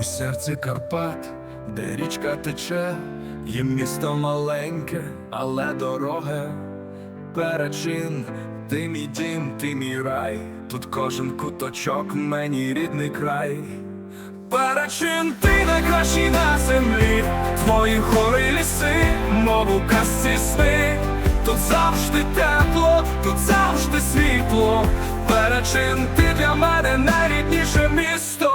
У серці Карпат, де річка тече, є місто маленьке, але дороге. Перечин, ти мій дім, ти мій рай, тут кожен куточок мені рідний край. Перечин, ти найкращий на землі, твої гори ліси, мов у казці сни. Тут завжди тепло, тут завжди світло. Перечин, ти для мене найрідніше місто.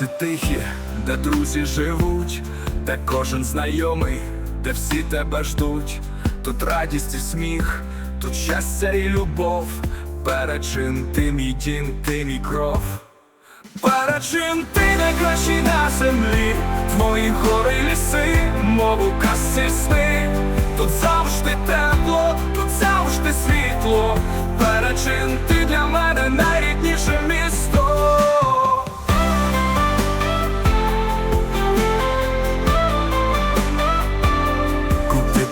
Вулиці тихі, де друзі живуть, де кожен знайомий, де всі тебе ждуть. Тут радість і сміх, тут щастя і любов. Перечин ти мій дім, ти мій кров. Перечин ти найкращий на землі, твої гори ліси, мов у казці сни. Тут завжди тепло,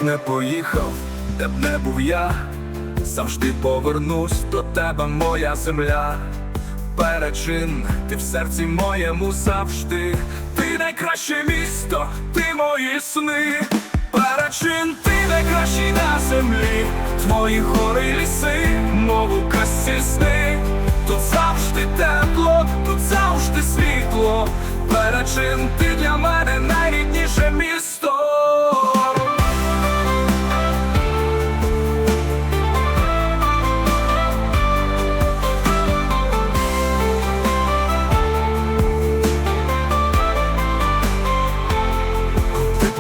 б не поїхав, де б не був я, завжди повернусь до тебе, моя земля. Перечин, ти в серці моєму завжди, ти найкраще місто, ти мої сни. Перечин, ти найкращий на землі, твої гори ліси, мов у казці сни. Тут завжди тепло, тут завжди світло. Перечин, ти для мене найрідніше місто.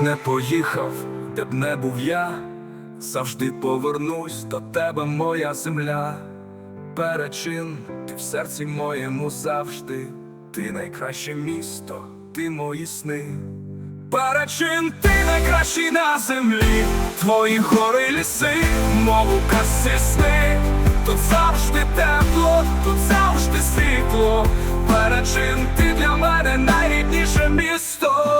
Не поїхав, де б не був я, завжди повернусь до тебе, моя земля. Перечин, ти в серці моєму завжди, ти найкраще місто, ти мої сни. Перечин, ти найкращий на землі, твої гори ліси, мов у сни. Тут завжди тепло, тут завжди світло. Перечин, ти для мене найрідніше місто.